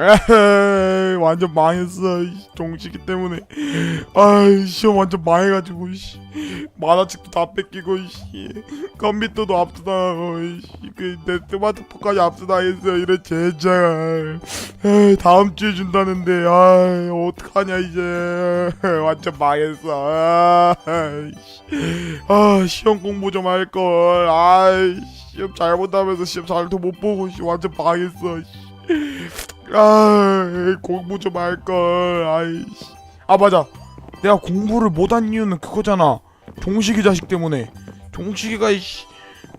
에헤이 완전 망했어 이 종식이 때문에. 아이 시험 완전 망해가지고 씨. 만화책도 다 뺏기고 씨. 컴퓨터도 압수당하고 씨그내 스마트폰까지 압수당했어 이런 젠장 에이 다음 주에 준다는데 아이 어떡하냐 이제. 완전 망했어 아이 씨. 아 시험 공부 좀 할걸. 아이 시험 잘못하면서 시험 잘도 못 보고 씨 완전 망했어 씨. 아 공부 좀 할걸. 아이씨. 아 맞아. 내가 공부를 못한 이유는 그거잖아. 종식이 자식 때문에. 종식이가 이씨.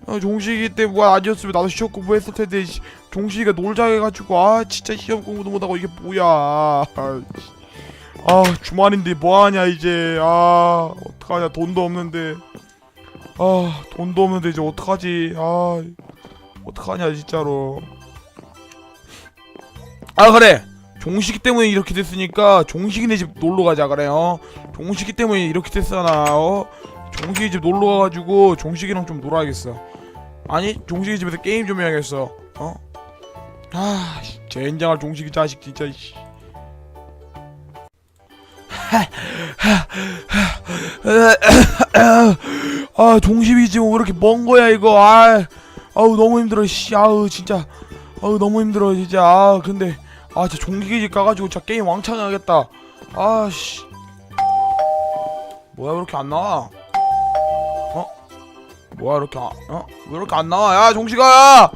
아, 종식이 때문에 아니었으면 나도 시험 공부했을 텐데 씨. 종식이가 놀자 해가지고 아 진짜 시험 공부도 못하고 이게 뭐야. 아이씨. 아 주말인데 뭐하냐 이제. 아 어떡하냐. 돈도 없는데. 아 돈도 없는데 이제 어떡하지. 아 어떡하냐 진짜로 아 그래. 종식이 때문에 이렇게 됐으니까 종식이네 집 놀러 가자 그래요 종식이 때문에 이렇게 됐잖아 어? 종식이 집 놀러 가가지고 종식이랑 좀 놀아야겠어. 아니 종식이 집에서 게임 좀 해야겠어 어 아 젠장할 종식이 자식 진짜 씨. 아 종식이 집은 왜 이렇게 먼 거야 이거? 아 아우 너무 힘들어 씨. 아우 진짜. 아우 너무 힘들어 진짜. 아 근데 아 진짜 종기집 가가지고 진짜 게임 왕창 하겠다. 아씨. 뭐야 왜 이렇게 안 나와? 어? 뭐야 이렇게 안, 어? 왜 이렇게 안 나와? 야 종식아!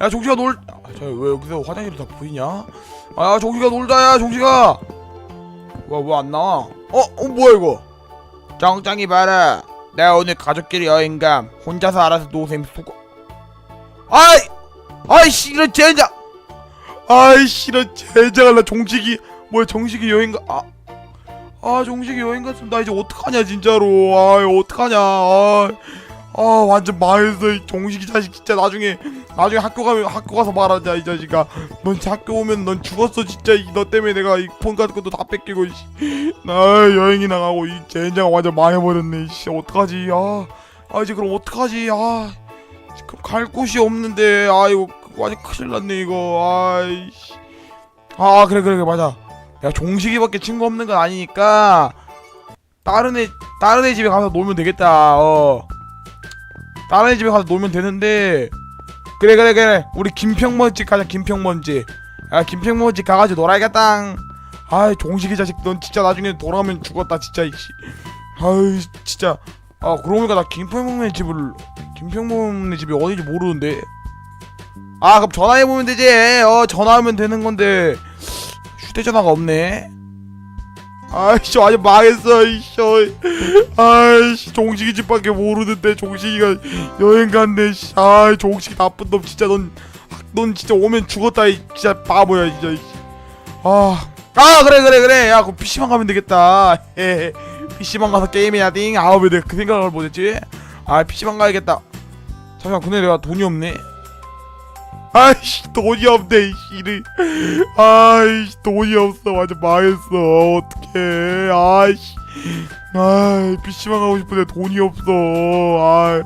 야 종식아 놀자왜 여기서 화장실이 다 보이냐? 아 종식아 놀자 야 종식아! 뭐야 왜 안 나와? 어? 어 뭐야 이거? 짱짱이 봐라. 내가 오늘 가족끼리 여행감. 혼자서 알아서 노셈 수고 아이! 아이씨 이런 젠장 아이씨 이런 젠장을 나 종식이 뭐야 정식이 여행가 아, 아 종식이 여행 갔으면 나 이제 어떡하냐 진짜로. 아 어떡하냐. 아, 아 완전 망했어 이 종식이 자식 진짜 나중에 나중에 학교 가면 학교 가서 말하자 이 자식아. 넌 학교 오면 넌 죽었어 진짜. 이, 너 때문에 내가 이 폰 같은 것도 다 뺏기고 씨. 나 여행이 나가고 이 젠장 완전 망해버렸네 씨. 어떡하지? 아, 아 이제 그럼 어떡하지? 아 지금 갈 곳이 없는데 아이 거 완전 큰일 났네 이거. 아이씨. 아 그래 그래 그래 맞아. 야 종식이밖에 친구 없는 건 아니니까 다른 애 다른 애 집에 가서 놀면 되겠다 어. 다른 애 집에 가서 놀면 되는데. 그래 그래 그래. 우리 김평먼 집 가자 김평먼 집아 김평먼 집 가가지고 놀아야겠다. 아이 종식이 자식 넌 진짜 나중에 돌아오면 죽었다 진짜 이씨. 아이 진짜. 아 그러고 보니까 나 김평먼 집을 김평범의 집이 어딘지 모르는데 아 그럼 전화해보면 되지. 어 전화하면 되는 건데. 휴대전화가 없네. 아이씨 완전 망했어 이씨. 아이씨 종식이 집밖에 모르는데 종식이가 여행 갔네. 씨. 아이 종식이 나쁜 놈 진짜 넌, 넌 진짜 오면 죽었다 이 진짜 바보야 진짜 이씨. 아, 아 그래 그래 그래. 야 그럼 PC방 가면 되겠다. 헤헤 PC방 가서 게임해야 띵. 아우 왜 내가 그 생각을 못했지? 아 PC방 가야겠다. 잠시만 근데 내가 돈이 없네 아이씨 돈이 없네 이씨를. 아이씨 돈이 없어. 완전 망했어. 어떡해. 아이씨. 아이 PC방 가고 싶은데 돈이 없어. 아이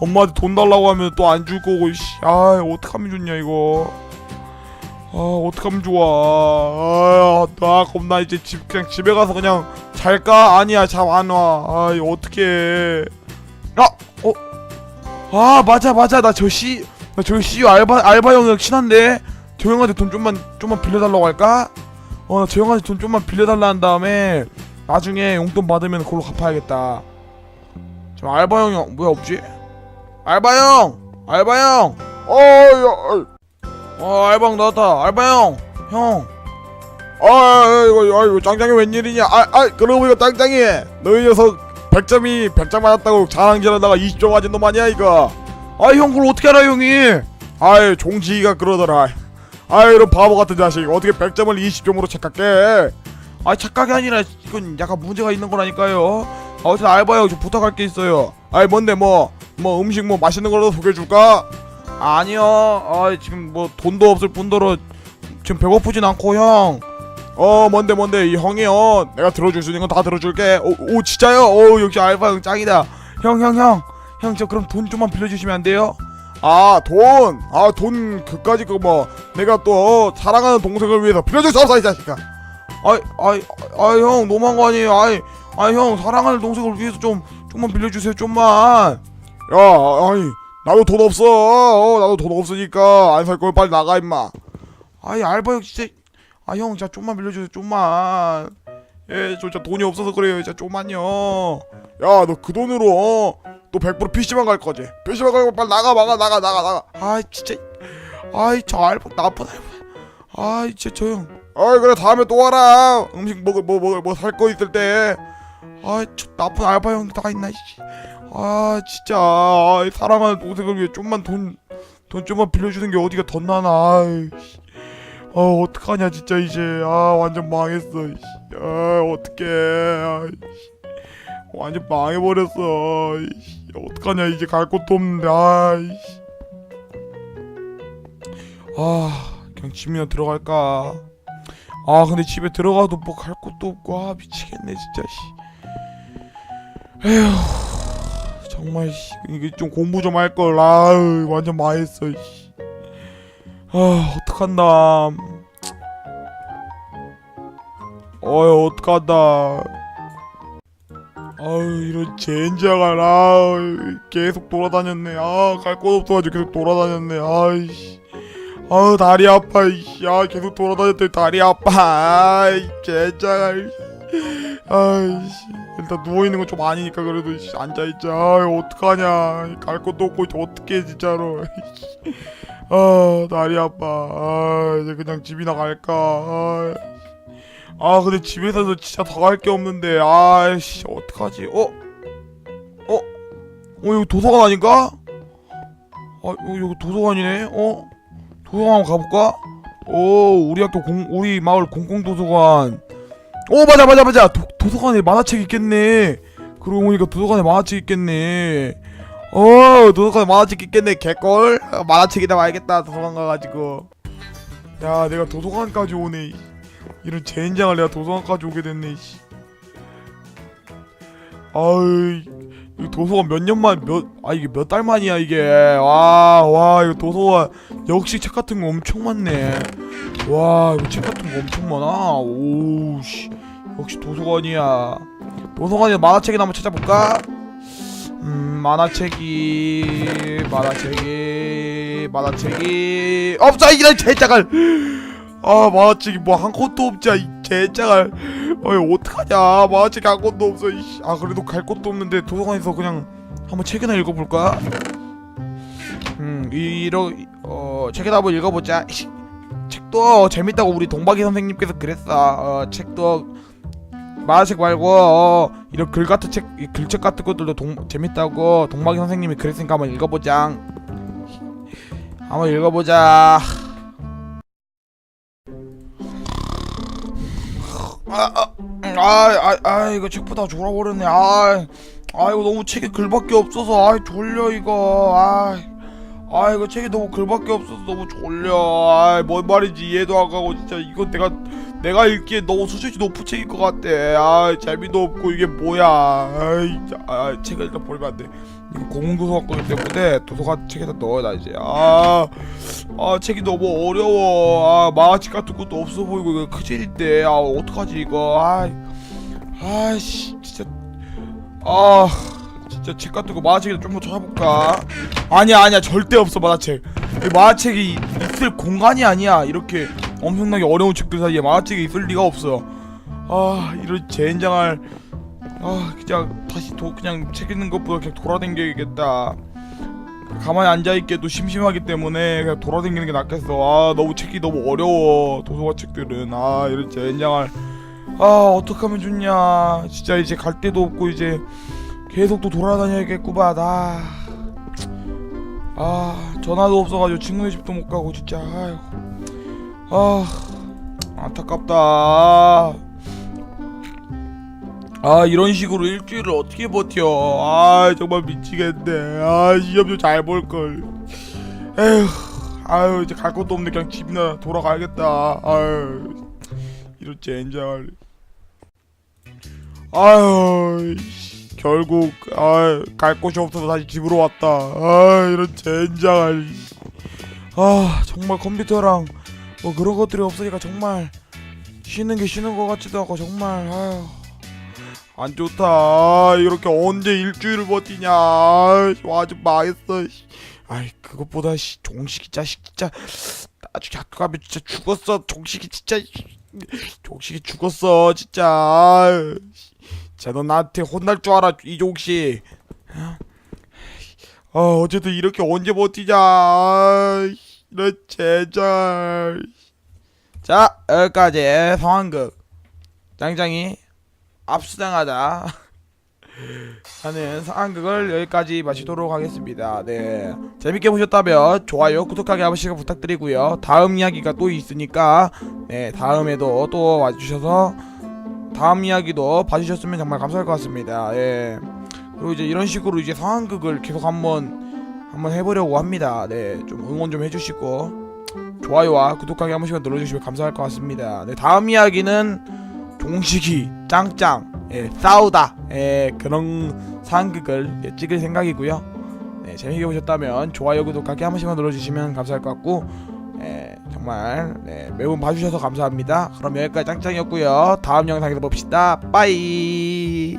엄마한테 돈 달라고 하면 또 안 줄 거고 씨. 아이 어떡하면 좋냐 이거. 아 어떡하면 좋아. 아, 나 겁나 이제 집 그냥 집에 가서 그냥 잘까? 아니야 잠 안 와. 아이 어떡해. 아 어? 아 맞아 맞아. 나 저씨 나 저기 씨 알바 알바 형이랑 친한데 저 형한테 돈 좀만 좀만 빌려달라고 할까? 어나 저 형한테 돈 좀만 빌려달라 한 다음에 나중에 용돈 받으면 그걸로 갚아야겠다. 지금 알바 형이 뭐야 없지? 알바 형, 알바 형, 어 야, 어 알바 형 나왔다. 알바 형, 형. 아 이거 아 이거 짱짱이 웬일이냐? 아 아 그러고 보니까 짱짱이 너희 녀석 100점이 100점 맞았다고 자랑질하다가 20점 맞은 놈 아니야 이거? 아이 형 그걸 어떻게 알아 형이? 아이 종지가 그러더라. 아이 이런 바보 같은 자식. 어떻게 100점을 20점으로 착각해? 아 착각이 아니라 이건 약간 문제가 있는 거라니까요. 아, 어쨌든 알바요 좀 부탁할 게 있어요. 아이 뭔데 뭐뭐 음식 뭐 맛있는 거라도 소개해 줄까? 아니요. 아 지금 뭐 돈도 없을 뿐더러 지금 배고프진 않고 형. 어 뭔데 뭔데. 이 형이요 내가 들어줄 수 있는 건 다 들어줄게. 오, 오 진짜요? 오 역시 알바 형 짱이다. 형 형 형 형 저 그럼 돈 좀만 빌려주시면 안 돼요? 아 돈! 아 돈 그까짓 거뭐 내가 또 어, 사랑하는 동생을 위해서 빌려줄 수 없어 이 자식아. 아이 아이 아이 형 너무한 거 아니에요. 아이 아이 형 사랑하는 동생을 위해서 좀 좀만 빌려주세요 좀만. 야 아니 나도 돈 없어. 어, 나도 돈 없으니까 안 살 거면 빨리 나가 임마. 아이 알바 형 진짜. 아형 진짜 좀만 빌려주세요 좀만 예 진짜 돈이 없어서 그래요. 진짜 좀만요. 야 너 그 돈으로 어, 또100% PC방 갈 거지? PC방 갈거 빨리 나가 나가 나가 나가 나가. 아 진짜. 아이 저 알바 나쁜 알바 아이 진짜 저형. 어이 그래 다음에 또 와라. 음식 먹을 뭐 먹을 뭐 살 거 있을 때. 아이 저 나쁜 알바 형 다 있나 씨. 아 진짜. 아이, 사랑하는 동생을 위해 좀만 돈 돈 좀만 빌려주는 게 어디가 덧나나 아이 씨. 아 어떡하냐 진짜 이제. 아 완전 망했어 씨. 아 어떡해. 아, 씨. 완전 망해버렸어 씨. 어떡하냐 이제 갈 곳도 없는데. 아이씨. 아 그냥 집이나 들어갈까? 아 근데 집에 들어가도 뭐 갈 곳도 없고. 아 미치겠네 진짜 씨. 에휴 정말 씨. 이게 좀 공부 좀 할 걸. 아유 완전 망했어 씨. 아 어떡한다. 어이 어떡한다. 아유 이런 젠장을 아유 계속 돌아다녔네. 아 갈 곳 없어가지고 계속 돌아다녔네. 아이씨 아유 다리 아파 이씨. 아 계속 돌아다녔더니 다리 아파. 아이 젠장을 아이씨. 일단 누워있는 건 좀 아니니까 그래도 씨, 앉아있자. 아유 어떡하냐. 갈 곳도 없고 어떡해 진짜로 아 다리 아파 아 이제 그냥 집이나 갈까 아, 아 근데 집에서도 진짜 더 갈 게 없는데 아이씨 어떡하지 어? 어? 어 여기 도서관 아닌가? 아 여기, 여기 도서관이네 어? 도서관 가볼까? 오 우리 학교 공 우리 마을 공공도서관 오 맞아 맞아 맞아 도, 도서관에 만화책 있겠네 그러고 보니까 도서관에 만화책 있겠네 어 도서관에 만화책 있겠네 개꿀. 어, 만화책이나 봐야겠다 도서관 가가지고. 야 내가 도서관까지 오네. 이런 젠장을 내가 도서관까지 오게 됐네 씨. 아이 이 도서관 몇 년만 몇아 이게 몇 달 만이야 이게. 와와 이거 도서관 역시 책 같은 거 엄청 많네. 와 이거 책 같은 거 엄청 많아. 오씨. 역시 도서관이야. 도서관에 만화책이나 한번 찾아볼까 음 만화책이 만화책이 만화책이 없어 이런 제작을 아 만화책이 뭐한 권도 없자 이 제작을 어이 어떡하냐. 만화책이 한 권도 없어 이씨. 아 그래도 갈 곳도 없는데 도서관에서 그냥 한번 책이나 읽어볼까? 음 이러 어 책이나 한번 읽어보자. 책도 재밌다고 우리 동박이 선생님께서 그랬어. 어 책도 만화책 말고 어, 이런 글 같은 책, 이 글책 같은 것들도 동, 재밌다고 동박이 선생님이 그랬으니까 한번 읽어보자. 한번 읽어보자. 아, 아, 아, 아, 아 이거 책보다 졸아버렸네. 아, 아 이거 너무 책에 글밖에 없어서 아 졸려 이거. 아, 아 이거 책에 너무 글밖에 없어서 너무 졸려. 아, 뭔 말인지 이해도 안 가고 진짜 이거 내가 내가 읽기에 너무 수준이 높은 책일 것 같아. 아 재미도 없고 이게 뭐야. 아이, 아, 책을 일단 버리면 안 돼. 이거 공공도서관 거기 때문에 도서관 책에다 넣어야 이제. 아, 아 책이 너무 어려워. 아 만화책 같은 것도 없어 보이고 이거 크질인데. 아 어떡하지 이거. 아, 아씨 진짜. 아. 진짜 책 같은 거 만화책이나 좀더 찾아볼까? 아니야 아니야 절대 없어 만화책 이 만화책이 있을 공간이 아니야 이렇게 엄청나게 어려운 책들 사이에 만화책이 있을 리가 없어 아 이런 젠장할 아 그냥 다시 도, 그냥 책 읽는 것보다 그냥 돌아다녀야겠다. 가만히 앉아있기도 심심하기 때문에 그냥 돌아다니는 게 낫겠어. 아 너무 책이 너무 어려워 도서관 책들은. 아 이런 젠장할. 아 어떡하면 좋냐. 진짜 이제 갈 데도 없고 이제 계속 또 돌아다녀야겠구만. 아, 아 전화도 없어가지고 친구네 집도 못 가고 진짜 아이고 아 안타깝다. 아 이런 식으로 일주일을 어떻게 버텨? 아 정말 미치겠네. 아 시험 좀 잘 볼걸. 에휴 아유 이제 갈 곳도 없는데 그냥 집이나 돌아가야겠다. 아유 이런 젠장 아유 씨, 결국 아, 갈 곳이 없어서 다시 집으로 왔다. 아 이런 젠장을. 아 정말 컴퓨터랑 뭐 그런 것들이 없으니까 정말 쉬는 게 쉬는 것 같지도 않고 정말 아휴 안 좋다. 아, 이렇게 언제 일주일을 버티냐. 아, 아주 망했어. 씨. 아이 그것보다 씨 종식이 자식 진짜 나중에 학교 가면 진짜 죽었어 종식이 진짜 종식이 죽었어 진짜. 아, 씨. 진짜 너 나한테 혼날 줄 알아 이종식. 아 어쨌든 이렇게 언제 버티냐. 아, 이런 젠장. 자 여기까지 상황극. 짱짱이 압수당하다 하는 상황극을 여기까지 마치도록 하겠습니다. 네. 재밌게 보셨다면 좋아요 구독하기 한 번씩 부탁드리고요. 다음 이야기가 또 있으니까 네 다음에도 또 와주셔서 다음 이야기도 봐주셨으면 정말 감사할 것 같습니다. 예. 그리고 이제 이런 식으로 이제 상황극을 계속 한번 한번 해보려고 합니다 네 좀 응원 좀 해주시고 좋아요와 구독하기 한 번씩만 눌러주시면 감사할 것 같습니다. 네, 다음 이야기는 종식이 짱짱 예, 싸우다 예, 그런 상극을 예, 찍을 생각이고요. 네, 재밌게 보셨다면 좋아요 구독하기 한 번씩만 눌러주시면 감사할 것 같고 예, 정말 네, 매번 봐주셔서 감사합니다. 그럼 여기까지 짱짱이었고요. 다음 영상에서 봅시다. 빠이.